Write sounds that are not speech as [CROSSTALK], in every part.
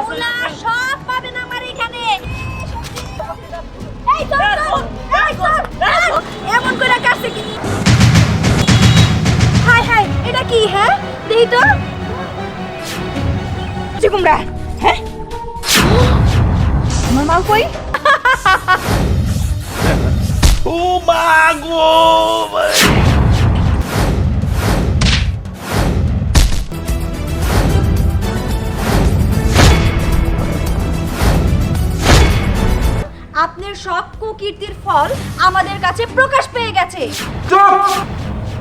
মূলা সব পাবেন আমার এখানে। এই চল চল এই চল এমন করে কাছে কি হাই হাই এটা কি হ্যাঁ? দেই তো। চিকুমরা হ্যাঁ? আমার মাল কই? ও মা গো আপনার সব কুকীর্তির ফল আমাদের কাছে প্রকাশ পেয়ে গেছে।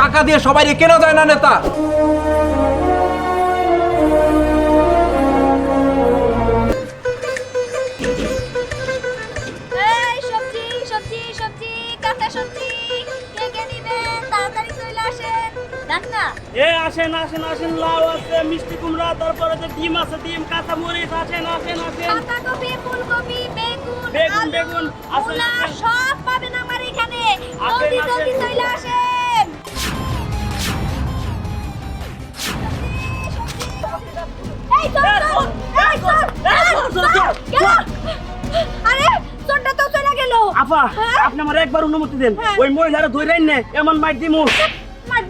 টাকা দিয়ে সবাই কেনা যায় না, নেতা। এ আসেন আসেন আসেন লাউ আছে মিষ্টি কুমড়া তারপরে যে ডিম আছে ডিম কাঁচা মরিচ আসেন আসেন আসেন। পাতাকপি ফুলকপি বেগুন বেগুন, বেগুন, আসেন, সব পাবেন আমার এখানে। জলদি জলদি চলে আসেন। এই চল চল এই চল চল, চল, চল। গেল। আরে চোরটা তো চলে গেল। আপা হ্যাঁ? আপনি আমার একবার অনুমতি দেন। হ্যাঁ। ওই মহিলারা ধরে নে এমন মাইর দিমু।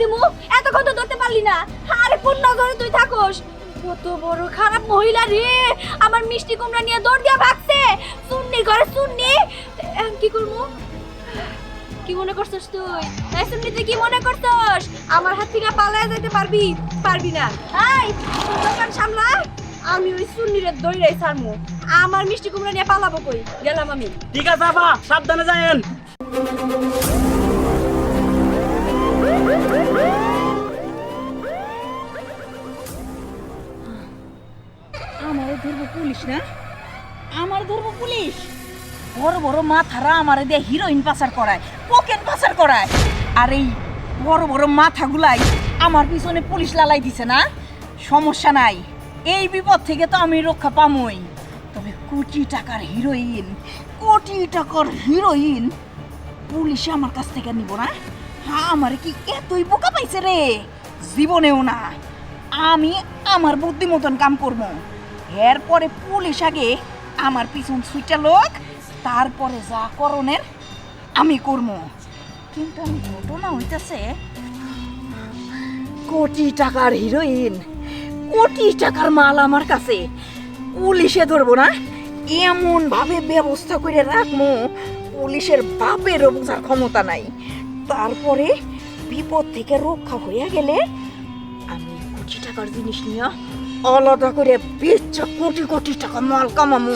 দিমু? এতক্ষণ তো ধরতে পারলি না। আরে কোন নজরে তুই থাকোস। কত বড় খারাপ মহিলা রে। আমার মিষ্টি কুমড়া নিয়ে দৌড় দিয়া ভাগছে। ঘরে সুন্নি এখন কি করব কি মনে করছস তুই? এই সুন্নি তুই কি মনে করছস? আমার হাত থেকে পালায় যেতে পারবি? পারবি না। তোর দোকান সামলা। আমি ওই সুন্নিরে দৌড়াই ছাড়মু। আমার মিষ্টি কুমড়া নিয়ে পালাবো কই? গেলাম আমি। ঠিক আছে, আপা, সাবধানে যায়েন আমারে ধরবো পুলিশ না? আমার ধরবো পুলিশ? বড় বড় মাথারা আমারে দিয়ে হিরোইন পাচার করায় কোকেন পাচার করায়। আর এই বড় বড় মাথাগুলাই আমার পিছনে পুলিশ লালাই দিছে না? সমস্যা নাই। এই বিপদ থেকে তো আমি রক্ষা পামই। তবে কোটি টাকার হিরোইন কোটি টাকার হিরোইন পুলিশে আমার কাছ থেকে নিব না? হ্যাঁ আমার কি এতই বোকা পাইছে রে? জীবনেও না। আমি আমার বুদ্ধি মতন কাম করব। এরপরে পুলিশ আগে আমার পিছন সুইটা লোক, তারপরে যা করণের আমি করব। কিন্তু আমি ঘটনা হইতেছে। কোটি টাকার হিরোইন, কোটি টাকার মাল আমার কাছে। পুলিশে ধরবো না এমন ভাবে ব্যবস্থা করে রাখব, পুলিশের বাপেরও বোঝার ক্ষমতা নাই। তারপরে বিপদ থেকে রক্ষা হইয়া গেলে আমি কোটি টাকার জিনিস নিয়ে আলাদা করে বেচ কোটি কোটি টাকা মাল কামামু।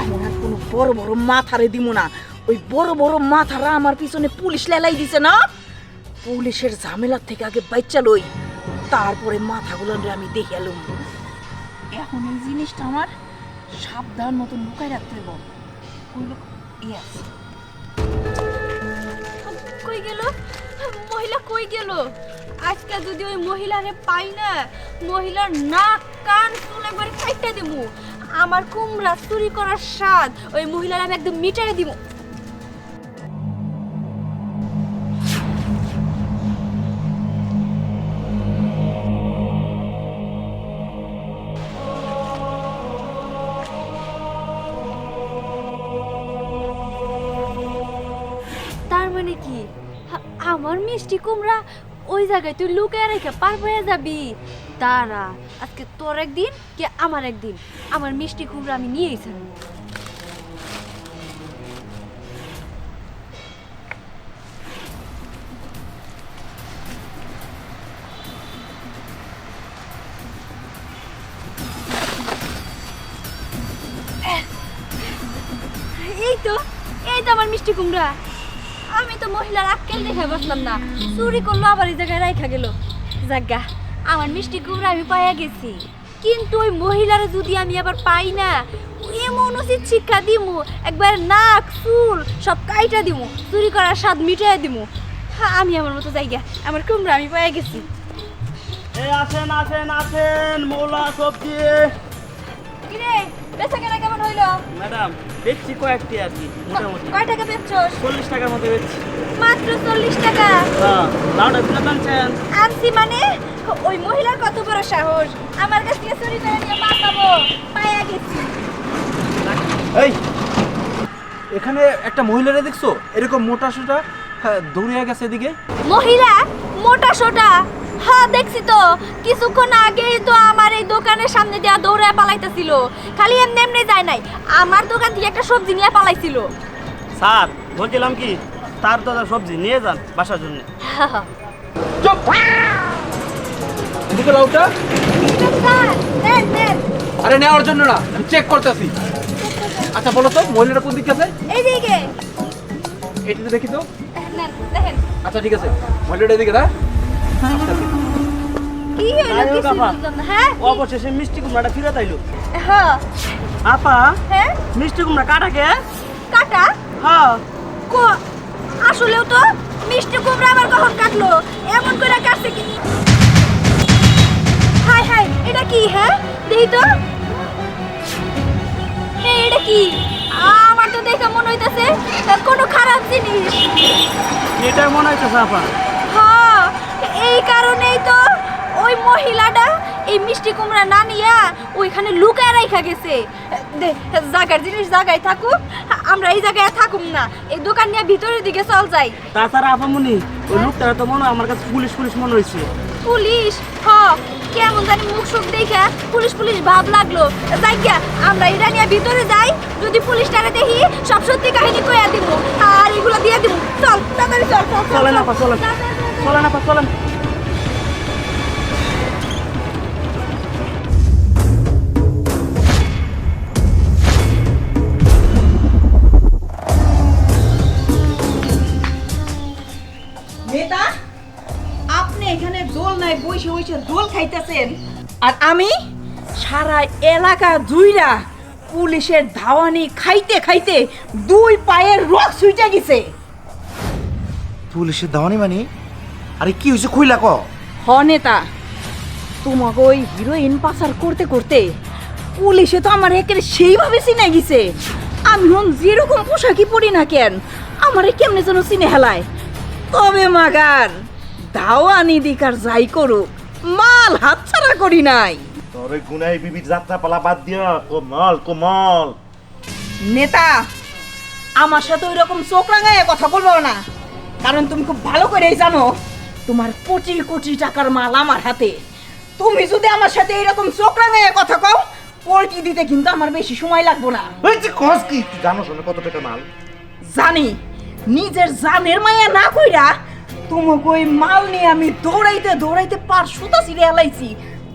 এমন আর কোনো বড় বড় মাথারে দিব না। ওই বড় বড় মাথারা আমার পিছনে পুলিশ লেলাই দিছে না? পুলিশের ঝামেলার থেকে আগে বাচ্চা লই, তারপরে মাথাগুলো আমি দেখে এলুম এখন এই জিনিসটা আমার সাবধান মতন লুকাই রাখতে হইব। ইয়েস গেল? মহিলা কই গেল? আজকে যদি ওই মহিলারে পাই না, মহিলার নাক, কান, চুল একবার কাইটা দিমু। আমার কুমড়া চুরি করার স্বাদ ওই মহিলার আমি একদম মিটাই দিমু তার মানে কি? আমার মিষ্টি কুমড়া ওই জায়গায় তুই লুকিয়ে রেখে পার হয়ে যাবি। তারা আজকে তোর একদিন কি আমার একদিন? আমার মিষ্টি কুমড়া আমি নিয়েই ছাড়বো। এই তো এই তো আমার মিষ্টি কুমড়া। আমি তো মহিলার আক্কেল দেখে বসলাম না। চুরি করল আবার এই জায়গায় রাইখা গেল। জাগা আমার মিষ্টি কুমড়া আমি পাইয়া গেছি। কিন্তু ওই মহিলারে যদি আমি আবার পাই না এমন উচিত শিক্ষা দিমু একবার নাক চুল সব কাইটা দিমু চুরি করার স্বাদ মিটাই দিমু। হ্যাঁ আমি আমার মতো জায়গা আমার কুমড়া আমি পাইয়া গেছি। এ আসেন আসেন আসেন মৌলা সবজি। কিরে বেচা কেনা হইল ম্যাডাম দেখছি কয়েকটি আর কি মোটামুটি। কয় টাকা বেচছস? চল্লিশ টাকার মতো বেচছি। মাত্র চল্লিশ টাকা? হ্যাঁ লাউডা আনছেন আনছি মানে? ওই মহিলার কত বড় সাহস? আমার কাছ থেকে চুরি করে নিয়ে মাছ পাবো। পাইয়া গেছি। এই এখানে একটা মহিলারে দেখছ? এরকম মোটা সোটা হ্যাঁ, দৌড়িয়ে গেছে এদিকে। মহিলা মোটা সোটা। হ্যাঁ দেখছি তো। কিছুক্ষণ আগেই তো আমার এই দোকানের সামনে দেওয়া দৌড়ায় পালাইতেছিল। খালি এমনি এমনি যায় নাই। আমার দোকান থেকে একটা সবজি নিয়ে পালাইছিল। স্যার বলছিলাম কি তার তো সবজি নিয়ে যান বাসার জন্য। চুপ এদিকে লাউটা। আরে নেওয়ার জন্য না আমি চেক করতেছি। আচ্ছা বলো তো মহিলাটা কোন দিকে আছে? এইদিকে। এটিতে দেখি তো। দেখেন। আচ্ছা ঠিক আছে। মহিলাটা এদিকে না? কি হইল? কিছু বুঝলাম না হ্যাঁ? কি? অবশেষে মিষ্টি কুমড়াটা ফিরে তাইলো হ্যাঁ। আপা হ্যাঁ? মিষ্টি কুমড়া কাটাকে কাটা? হ্যাঁ। কো আসলেও তো মিষ্টি কুমড়া আবার কখন কাটলো? এমন করে কাটছে কি? হাই হাই এটা কি হ্যাঁ? দেখি তো। হ্যাঁ এটা কি? আমার তো দেখে মনে হইতাছে কোনো খারাপ জিনিস। এটাই মনে হচ্ছে আপা। হ্যাঁ এই কারণেই তো ওই মহিলাটা এই মিষ্টি কুমড়া না নিয়া ওইখানে লুকায় রাইখা গেছে। দে জায়গার জিনিস জায়গায় থাকুক আমরা এই জায়গায় থাকুম না। এই দোকান নিয়ে ভিতরের দিকে চল যাই। তাছাড়া আপামনি ওই লোকটা তো মনে আমার কাছে পুলিশ পুলিশ মনে হয়েছে। পুলিশ? হ কেমন জানি মুখ সুখ দেখা পুলিশ পুলিশ ভাব লাগল। যাই গিয়া আমরা এটা নিয়ে ভিতরে যাই। যদি পুলিশটারে দেখি সব সত্যি কাহিনী কইয়া দিব আর এগুলো দিয়ে দিব চল তাড়াতাড়ি চল চল, চল চলেন চল। আপা চলেন। চলেন আপা চলেন। বসে দোল খাইতেছেন। আর আমি সারা এলাকা জুইরা পুলিশের ধাওয়ানি খাইতে খাইতে দুই পায়ের রক ছুটে গেছে। পুলিশের দাওয়ানি মানে? আরে কি হয়েছে খুইলা ক? হ নেতা তোমাকে ওই হিরোইন পাচার করতে করতে পুলিশে তো আমার একের সেইভাবে চিনে গেছে। আমি হন যেরকম পোশাকই পরি না কেন আমারে কেমনে যেন চিনে হেলায়। তবে মাগার দাওয়ানি দিকার যাই করুক মাল হাতছাড়া করি নাই। তোর গুনাই বিবির যাত্রা পালা বাদ দিয়া কোমল কোমল নেতা আমার সাথে ওই রকম চোখ রাঙায় কথা বলব না। কারণ তুমি খুব ভালো করেই জানো তোমার কোটি কোটি টাকার মাল আমার হাতে। তুমি যদি আমার সাথে এরকম চোখ রাঙায় কথা কও পোল্ট্রি দিতে কিন্তু আমার বেশি সময় লাগবে না। ওই যে কস কি? জানো শোনে কত টাকা মাল? জানি নিজের জানের মায়া না কইরা তোমাকে ওই মাল নিয়ে আমি দৌড়াইতে দৌড়াইতে পার সুতা ছিঁড়ে এলাইছি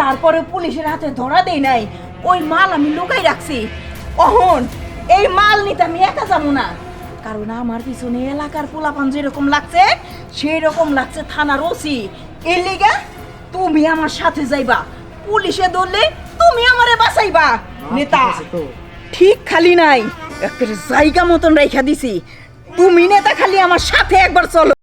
তারপরে পুলিশের হাতে ধরা দেই নাই। ওই মাল আমি লুকাই রাখছি। অহন এই মাল নিতে আমি একা যাব না। কারণ আমার পিছনে এলাকার পোলাপান যেরকম লাগছে সেই রকম লাগছে থানার ওসি। এর লিগা তুমি আমার সাথে যাইবা। পুলিশে ধরলে তুমি আমারে বাঁচাইবা। নেতা ঠিক খালি নাই। একটা জায়গা মতন রেখা দিছি। তুমি নেতা খালি আমার সাথে একবার চলো।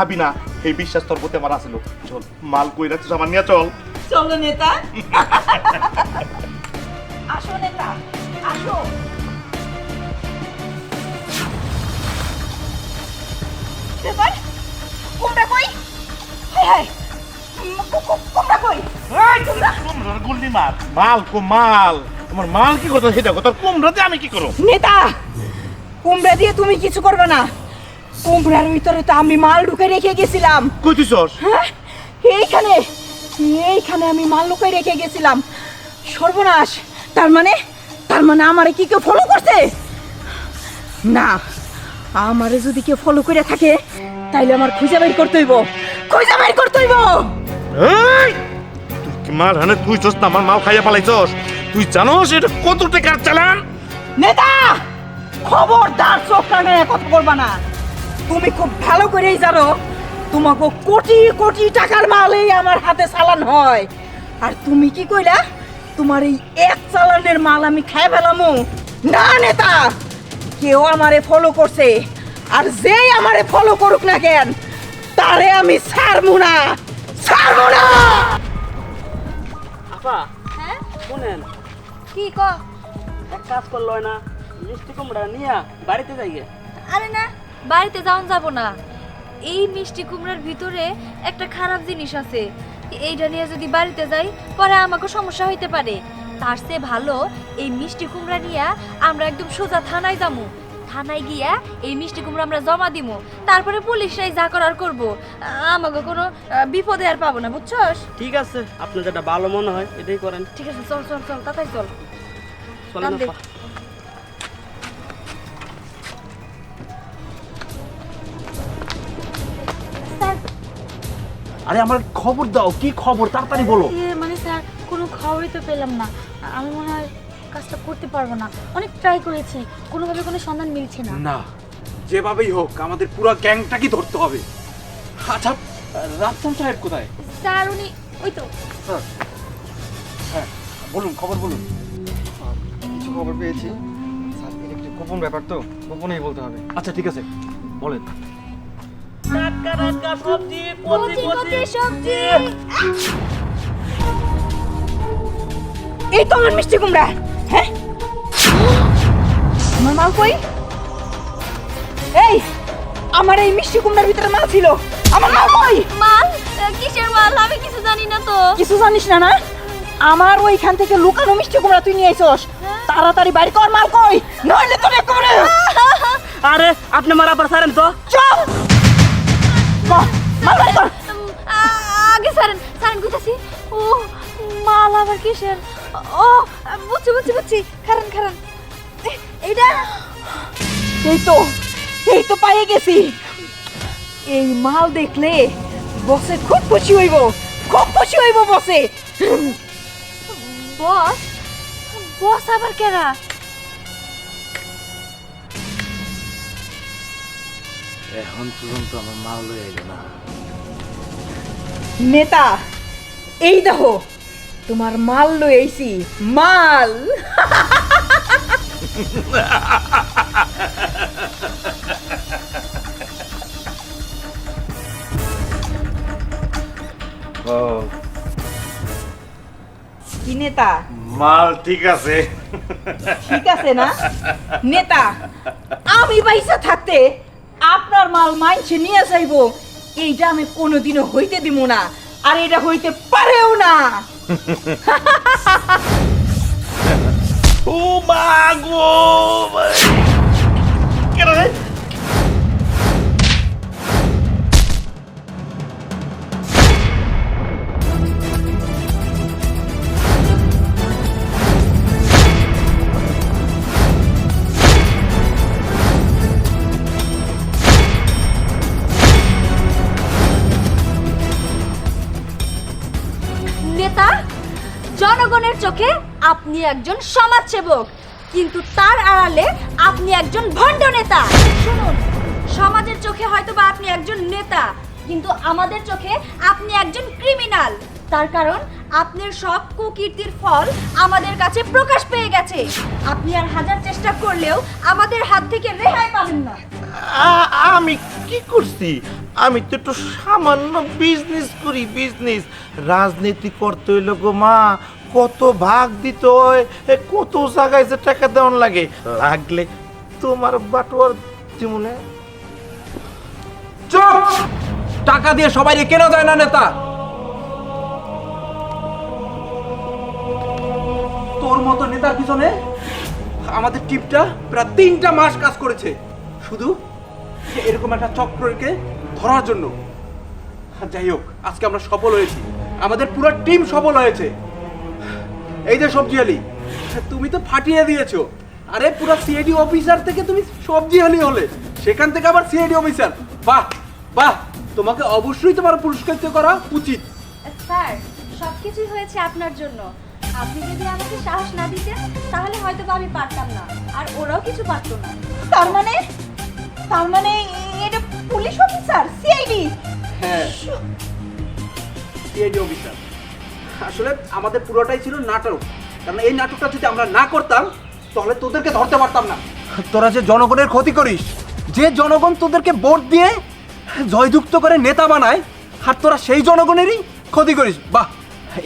খাবি না। এই বিশ্বাস তোর প্রতি আমার আছিল চল মাল কই রাখছিস আমার নিয়ে চল। চলো নেতা। আসো নেতা আসো। কই? হাই হাই কই? মাল মাল কো মাল। তোমার মাল কি সেটা কুমড়াতে আমি কি করো নেতা কুমড়া দিয়ে তুমি কিছু করবে না। কুমড়ার ভিতরে তো আমি মাল ঢুকে রেখে গেছিলাম। কই তুই চস হ্যাঁ? এইখানে এইখানে আমি মাল লুকাই রেখে গেছিলাম। সর্বনাশ। তার মানে তার মানে আমারে কি কেউ ফলো করছে? না আমারে যদি কেউ ফলো করে থাকে তাইলে আমার খুঁজে বের করতে হইব। খুঁজে বের করতে হইব! এই! তুই কি মাল হানে তুই চস না? আমার মাল খাইয়া পালাইছস? তুই জানোস এটা কত টাকার চালান? নেতা! খবরদার চোখ টাঙায় কথা বলবা না। তুমি খুব ভালো করেই জানো তোমাকে কোটি কোটি টাকার মালই আমার হাতে চালান হয়। আর তুমি কি কইলা? তোমার এই এক চালানের মাল আমি খাই ফেলামু। না নেতা কেউ আমারে ফলো করছে। আর যেই আমারে ফলো করুক না কেন তারে আমি ছাড়মু না। ছাড়মু না! আপা হ্যাঁ? শুনেন। কি ক? এক কাজ করল না মিষ্টি কুমড়া নিয়া বাড়িতে যাই। আরে না বাড়িতে যাওন যাব না। এই মিষ্টি কুমড়ার ভিতরে একটা খারাপ জিনিস আছে। এইটা নিয়ে যদি বাড়িতে যাই পরে আমাকে সমস্যা হইতে পারে। তার চেয়ে ভালো এই মিষ্টি কুমড়া নিয়ে আমরা একদম সোজা থানায় যাব থানায় গিয়া এই মিষ্টি কুমড়া আমরা জমা দিমু। তারপরে পুলিশরাই যা করার করব। আমাকে কোনো বিপদে আর পাবো না বুঝছস? ঠিক আছে আপনার যেটা ভালো মনে হয় এটাই করেন। ঠিক আছে চল চল চল তাড়াতাড়ি চল। চলেন আরে আমার খবর দাও কি খবর? তাড়াতাড়ি বলো। মানে স্যার কোনো খবরই তো পেলাম না। আমি মনে হয় কাজটা করতে পারব না। অনেক ট্রাই করেছি কোনোভাবে কোনো সন্ধান মিলছে না। না যেভাবেই হোক আমাদের পুরো গ্যাংটাকে ধরতে হবে। আচ্ছা রাফসান সাহেব কোথায়? স্যার উনি ওই তো। স্যার হ্যাঁ বলুন খবর বলুন। কিছু খবর পেয়েছি। স্যার এটা একটু গোপন ব্যাপার তো গোপনেই বলতে হবে। আচ্ছা ঠিক আছে বলেন। টাটকা টাটকা সবজি কচি কচি সবজি। এই তো আমার মিষ্টি কুমড়া। হ্যাঁ? আমার মাল কই? এই আমার এই মিষ্টি কুমড়ার ভিতরে মাল ছিল। আমার মাল কই? মাল? কিসের মাল? আমি কিছু জানি না তো। কিছু জানিস না না? আমার ওইখান থেকে লুকানো মিষ্টি কুমড়া তুই নিয়ে আইছস। তাড়াতাড়ি বাড়ি কর মাল কই? নইলে তোর একেবারে আরে আপনি মারা আবার সারেন তো। চল। কর উম, আ- আগে সারেন সারেন কইতাছি ও মাল আবার কিসের? ও বুঝছি বুঝছি বুঝছি। খারান খারান। এইটা? এই তো এই তো পাইয়ে গেছি। এই মাল দেখলে বসে খুব খুশি হইব খুব খুশি হইব বসে। বস? বস আবার কেরা? এখন পর্যন্ত আমার মাল লয়ে এলো না। নেতা এই দেখো তোমার মাল লইছি মাল। কি নেতা? মাল ঠিক আছে। ঠিক আছে না? নেতা আমি পয়সা থাকতে আপনার মাল মাইছে নিয়ে যাইব। এইটা আমি কোনোদিনও হইতে দিব না, আর এটা হইতে পারেও না। [LAUGHS] ও মা গো। কেন চোখে আপনি একজন সমাজসেবক, কিন্তু তার আড়ালে আপনি একজন ভণ্ড নেতা। শুনুন, সমাজের চোখে হয়তো বা আপনি একজন নেতা, কিন্তু আমাদের চোখে আপনি একজন ক্রিমিনাল তার কারণ, আপনার সব কুকীর্তির ফল আমাদের কাছে প্রকাশ পেয়ে গেছে। আপনি আর হাজার চেষ্টা করলেও আমাদের হাত থেকে রেহাই পাবেন না। আমি কি করছি? আমি তো একটু সামান্য বিজনেস করি বিজনেস রাজনীতি করতে হইল গো মা কত ভাগ দিতে এ কত জায়গায় যে টাকা দেওয়ান লাগে। লাগলে তোমার বাটোয়ার জীবনে চুপ! টাকা দিয়ে সবাই কেনা যায় না, নেতা। তোর মতো নেতার পিছনে আমাদের টিমটা প্রায় তিনটা মাস কাজ করেছে। শুধু এরকম একটা চক্রকে ধরার জন্য। যাই হোক, আজকে আমরা সফল হয়েছি। আমাদের পুরো টিম সফল হয়েছে। এই যে সবজি আলি তুমি তো ফাটিয়ে দিয়েছ। আরে পুরো সিআইডি অফিসার থেকে তুমি সবজি আলি হলে সেখান থেকে আবার সিআইডি অফিসার বাহ বাহ তোমাকে অবশ্যই তোমার পুরস্কৃত করা উচিত। স্যার সবকিছুই হয়েছে আপনার জন্য। আপনি যদি আমাকে সাহস না দিতেন তাহলে হয়তো আমি পারতাম না আর ওরাও কিছু পারতো না। তার মানে? তার মানে এটা পুলিশ অফিসার সিআইডি হ্যাঁ সিআইডি অফিসার আসলে আমাদের পুরোটাই ছিল নাটক। কারণ এই নাটকটা যদি আমরা না করতাম তাহলে তোদেরকে ধরতে পারতাম না। তোরা যে জনগণের ক্ষতি করিস যে জনগণ তোদেরকে ভোট দিয়ে জয়যুক্ত করে নেতা বানায় আর তোরা সেই জনগণেরই ক্ষতি করিস। বাহ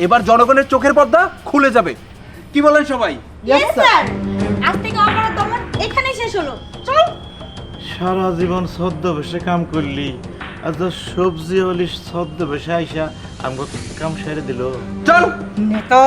এবার জনগণের চোখের পর্দা খুলে যাবে। কি বলেন সবাই? স্যার আজ থেকে আমার দমন এখানেই শেষ হলো। চল। সারা জীবন ছদ্মবেশে কাম করলি আর সবজি হলি ছদ্মবেশে আইসা আমাকে কাম সেরে দিল। চল। নেতা।